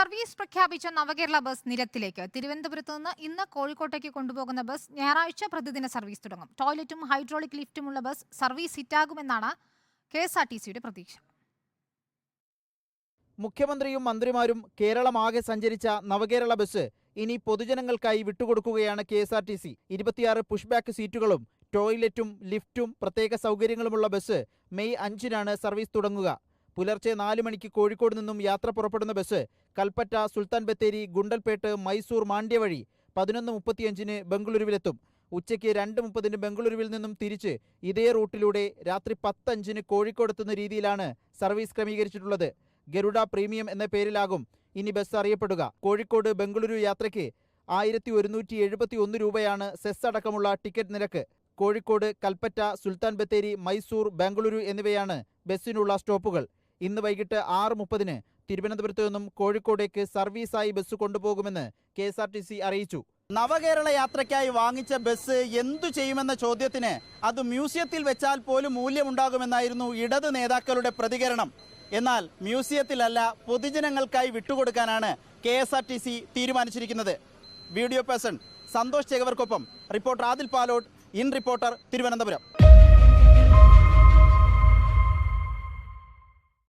Service പ്രഖ്യാപിച്ച നവകേരള bus നിരത്തിലേക്ക്. തിരുവനന്തപുരത്ത് നിന്ന് ഇന്ന് കോഴിക്കോട്ടേക്ക് കൊണ്ടുപോകുന്ന ബസ് ഞായറാഴ്ച പ്രതിദിന സർവീസ് തുടങ്ങും. ടോയ്ലറ്റും ഹൈഡ്രോളിക് ലിഫ്റ്റുമുള്ള ബസ് സർവീസ് ഹിറ്റാകുമെന്നാണ് കെ എസ് ആർ ടി സിയുടെ പ്രതീക്ഷ. മുഖ്യമന്ത്രിയും മന്ത്രിമാരും കേരളമാകെ സഞ്ചരിച്ച നവകേരള ബസ് ഇനി പൊതുജനങ്ങൾക്കായി വിട്ടുകൊടുക്കുകയാണ് K S R T C. ഇരുപത്തിയാറ് പുഷ്ബാക്ക് സീറ്റുകളും ടോയ്ലറ്റും ലിഫ്റ്റും പ്രത്യേക സൗകര്യങ്ങളുമുള്ള ബസ് മെയ് അഞ്ചിനാണ് സർവീസ് തുടങ്ങുക. പുലർച്ചെ നാല് മണിക്ക് കോഴിക്കോട് നിന്നും യാത്ര പുറപ്പെടുന്ന ബസ് കൽപ്പറ്റ സുൽത്താൻ ബത്തേരി ഗുണ്ടൽപേട്ട് മൈസൂർ മാണ്ഡ്യ വഴി പതിനൊന്ന് മുപ്പത്തിയഞ്ചിന് ബംഗളൂരുവിലെത്തും. ഉച്ചയ്ക്ക് രണ്ട് മുപ്പതിന് ബംഗളൂരുവിൽ നിന്നും തിരിച്ച് ഇതേ റൂട്ടിലൂടെ രാത്രി പത്തഞ്ചിന് കോഴിക്കോടെത്തുന്ന രീതിയിലാണ് സർവീസ് ക്രമീകരിച്ചിട്ടുള്ളത്. ഗരുഡ പ്രീമിയം എന്ന പേരിലാകും ഇനി ബസ് അറിയപ്പെടുക. കോഴിക്കോട് ബംഗളൂരു യാത്രയ്ക്ക് ആയിരത്തി ഒരുന്നൂറ്റി എഴുപത്തി ഒന്ന് രൂപയാണ് സെസ് അടക്കമുള്ള ടിക്കറ്റ് നിരക്ക്. കോഴിക്കോട് കൽപ്പറ്റ സുൽത്താൻ ബത്തേരി മൈസൂർ ബംഗളൂരു എന്നിവയാണ് ബസ്സിനുള്ള സ്റ്റോപ്പുകൾ. ഇന്ന് വൈകിട്ട് ആറ് മുപ്പതിന് തിരുവനന്തപുരത്ത് നിന്നും കോഴിക്കോടേക്ക് സർവീസായി bus കൊണ്ടുപോകുമെന്ന് K S R T C അറിയിച്ചു. നവകേരള യാത്രയ്ക്കായി വാങ്ങിച്ച ബസ് എന്തു ചെയ്യുമെന്ന ചോദ്യത്തിന് അത് മ്യൂസിയത്തിൽ വെച്ചാൽ പോലും മൂല്യമുണ്ടാകുമെന്നായിരുന്നു ഇടത് നേതാക്കളുടെ പ്രതികരണം. എന്നാൽ മ്യൂസിയത്തിലല്ല പൊതുജനങ്ങൾക്കായി വിട്ടുകൊടുക്കാനാണ് K S R T C തീരുമാനിച്ചിരിക്കുന്നത്. Video person Santhosh ചേകവർക്കൊപ്പം reporter Adil Palott in reporter Thiruvananthapuram.